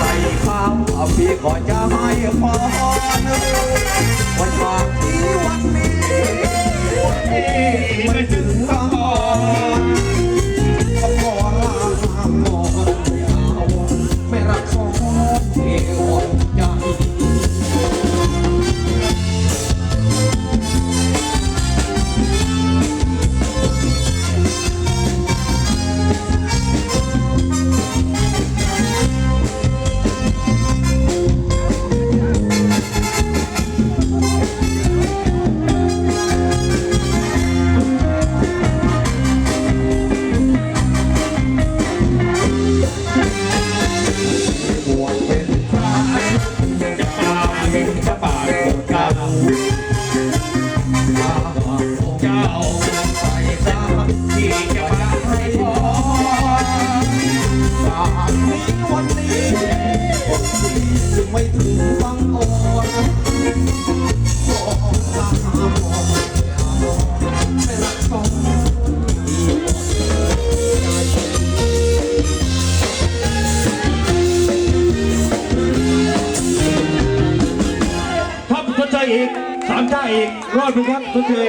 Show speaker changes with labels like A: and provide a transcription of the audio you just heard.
A: ใส่ข้าวพี่ขอจะให้พรวันมางที่วันนี้วัน
B: นี้ เจ้า
A: ใส่สา
B: ที่จะมาให้พร
A: จากนี้วันนี้คดีจึงไม่ถึงบางอ่อนขอลาบอกอย่ารอไม่รักสองอีก
B: ทับชดเชยอีก สามชาอีกรอดไหมครับชดเชย